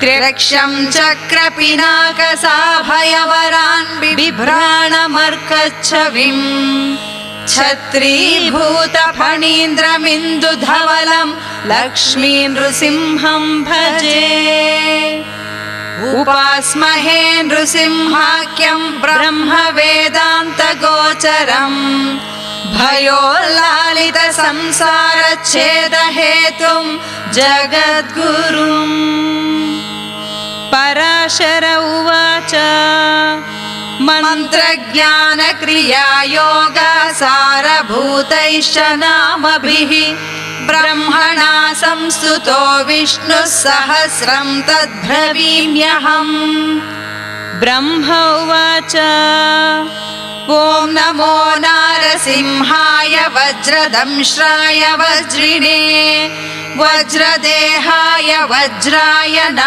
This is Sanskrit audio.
त्र्यक्षम् चक्रपिनाकसाभयवरान् बिभ्राणमर्कच्छविम् छत्रीभूतफणीन्द्रमिन्दुधवलम् लक्ष्मी नृसिंहम् भजे। उपास्महे नृसिंहाख्यम् ब्रह्म वेदान्तगोचरम् भयोल्लालित संसारच्छेदहेतुम् जगद्गुरुम् पराशर उवाच। मन्त्रज्ञानक्रियायोग सारभूतैश्च नामभिः। ब्रह्मणा संस्तुतो विष्णुः सहस्रम् तद्ब्रवीम्यहम्। ब्रह्म उवाच। ॐ नमो नारसिंहाय वज्रदंश्राय वज्रिणे। वज्रदेहाय वज्राय